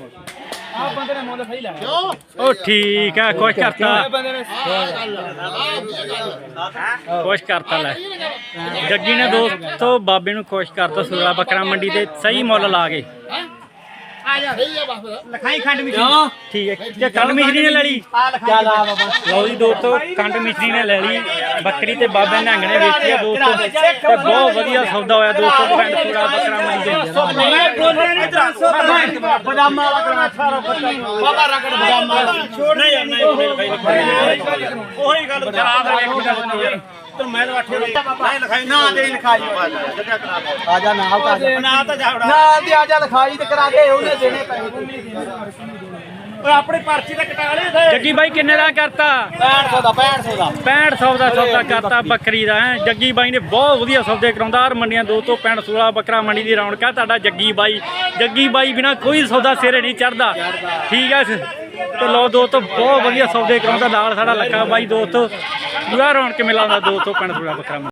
ਆ ਬੰਦੇ ਨੇ ਮੁੱਲ ਸਹੀ ਲਾਇਆ ਉਹ ਠੀਕ ਆ ਖੁਸ਼ ਕਰਤਾ। ਇਹ ਬੰਦੇ ਨੇ ਖੁਸ਼ ਕਰਤਾ ਲੈ। ਜੱਗੀ ਨੇ ਦੋਸਤੋ ਬਾਬੇ ਨੂੰ ਖੁਸ਼ ਕਰਤਾ ਸੂਰਾ ਬੱਕਰਾ ਮੰਡੀ ਤੇ ਸਹੀ ਮੁੱਲ ਲਾ ਕੇ। ਲਖਾਈ ਖੰਡ ਠੀਕ ਹੈ। ਤੇ ਕੰਡ ਮਿਸ਼ਰੀ ਨੇ ਲੈ ਲਈ। ਚੱਲ ਆ ਬਾਬਾ। ਲਓ ਜੀ ਦੋਸਤੋ ਕੰਡ ਮਿਸ਼ਰੀ ਨੇ ਲੈ ਲਈ। ਬੱਕਰੀ ਤੇ ਬਾਬੇ ਨੇ ਵੇਚੀ ਆ ਦੋਸਤੋ। ਤੇ ਬਹੁਤ ਵਧੀਆ ਸੌਦਾ ਹੋਇਆ ਦੋਸਤੋ ਪਿੰਡ ਸੂਰਾ ਬੱਕਰਾ ਮੰਡੀ ਤਾਂ ਬਦਾਮਾ ਵਾਲਾ ਕਰਨਾ ਸਾਰਾ ਪਤਾ ਬਾਬਾ ਰਗੜ ਬਦਾਮਾ ਨਹੀਂ ਯਾਰ ਨਹੀਂ ਉਹੀ ਗੱਲ ਜਰਾ ਦੇ ਵੇਖੀ ਤਾਂ ਮੈਂ ਤਾਂ ਅੱਠੇ ਨਹੀਂ ਲਿਖਾਈ ਨਾ ਦੇ ਲਿਖਾਈ ਆ ਜਾ ਨਾਲ ਤਾਂ ਨਾ ਤਾਂ ਜਾਵੜਾ ਨਾ ਤੇ ਆ ਜਾ ਲਿਖਾਈ ਤੇ ਕਰਾ ਕੇ ਉਹਨੇ ਦੇਣੇ ਪੈਸੇ। ਓਏ ਆਪਣੀ ਪਰਚੀ ਤਾਂ ਕਟਾ ਲਈ ਤੇ ਜੱਗੀ ਬਾਈ ਕਿੰਨੇ ਦਾ ਕਰਤਾ? 6500 ਦਾ 6500 ਦਾ। 6500 ਦਾ ਸੌਦਾ ਕਰਤਾ ਬੱਕਰੀ ਦਾ ਹੈ। ਜੱਗੀ ਬਾਈ ਨੇ ਬਹੁਤ ਵਧੀਆ ਸੌਦੇ ਕਰਾਉਂਦਾ ਹਰ ਮੰਡੀਆਂ ਦੋ ਤੋਂ 65 16 ਬੱਕਰਾ ਮੰਡੀ ਦੀ ਰੌਣਕ ਆ ਤੁਹਾਡਾ ਜੱਗੀ ਬਾਈ। ਜੱਗੀ ਬਾਈ ਬਿਨਾ ਕੋਈ ਸੌਦਾ ਸਿਰੇ ਨਹੀਂ ਚੜਦਾ ਠੀਕ ਹੈ ਤੇ ਲੋ ਦੋਸਤੋ ਬਹੁਤ ਵਧੀਆ ਸੌਦੇ ਕਰਾਉਂਦਾ ਨਾਲ ਸਾਡਾ ਲੱਖਾ ਬਾਈ ਦੋਸਤੋ। ਪੂਰਾ ਰੌਣਕ ਮੇਲਾ ਦਾ ਦੋਸਤੋ ਪਿੰਡ ਸੂਰਾ ਬੱਕਰਾ ਮੰਡੀ।